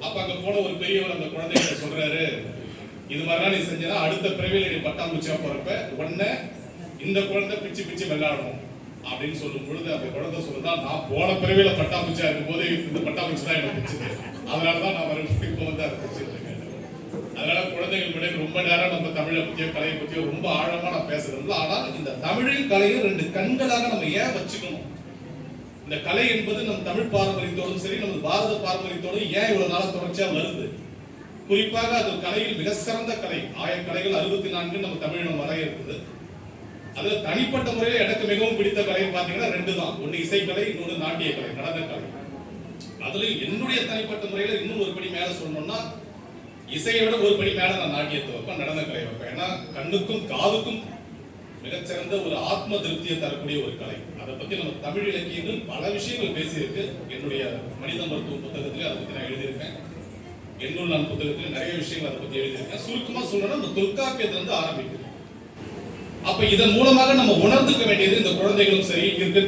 அப்ப அங்க போன ஒரு பெரியவர் அந்த குழந்தைகிட்ட சொல்றாரு இது மாதிரிலாம் நீ செஞ்சனா அடுத்த பிறவியில நீ பட்டாம்பூச்சியா போறப்ப உடனே இந்த குழந்தை பிச்சு பிச்சு விளையாடணும். அப்படின்னு சொல்லும் பொழுது அந்த குழந்தை சொல்லுதா நான் போன பிறவியில பட்டாம்பூச்சியா இருக்கும் போது இந்த பட்டாம்பூச்சி தான் எனக்கு பிடிச்சது அதனாலதான் நான் மறுபடியும் இப்போ வந்து அதை பிடிச்சிட்டு அதனால குழந்தைகள் முன்னாடி ரொம்ப நேரம் நம்ம தமிழை பத்தியோ கலையை பத்தியோ ரொம்ப ஆழமா நான் பேசுறது ஆனால் இந்த தமிழின் கலையை ரெண்டு கண்களாக நம்ம ஏன் வச்சுக்கணும்? இந்த கலை என்பது நம் தமிழ் பாரம்பரியத்தோடும் சரி நமது பாரத பாரம்பரியத்தோடும் ஏன் இவ்வளவு நாளா தொடர்ச்சியா வருது? குறிப்பாக அது கலையில் மிக சிறந்த கலை ஆயிரம் கலைகள் அறுபத்தி நான்கு நம்ம தமிழினம் வர இருக்குது. அதுல தனிப்பட்ட முறையில் எனக்கு மிகவும் பிடித்த கலை பாத்தீங்கன்னா ரெண்டு தான் ஒன்னு இசைக்கலை இன்னொன்று நாட்டிய கலை நடன கலை அதுல என்னுடைய தனிப்பட்ட முறையில இன்னும் ஒரு படி மேல சொல்லணும்னா இசையை விட ஒரு படி மேல நான் நாட்டியத்தை வைப்பேன் நடன கலை வைப்பேன். ஏன்னா கண்ணுக்கும் காதுக்கும் மிகச்சிறந்த ஒரு ஆத்ம திருப்தியை தரக்கூடிய ஒரு கலை. அதை பத்தி நம்ம தமிழ் இலக்கியங்கள் பல விஷயங்கள் பேசியிருக்கு. என்னுடைய மனித மருத்துவ புத்தகத்திலே அதை பத்தி நான் எழுதியிருக்கேன். எண்ணூர் நான் புத்தகத்துல நிறைய விஷயங்கள் அதை பத்தி எழுதியிருக்கேன். சுருக்கமா சொல்லணும்னா நம்ம தொல்காப்பியத்துல இருந்து ஆரம்பிக்குது. அப்ப இதன் மூலமாக நம்ம உணர்ந்துக்க வேண்டியது இந்த குழந்தைகளும் சரி இருக்கு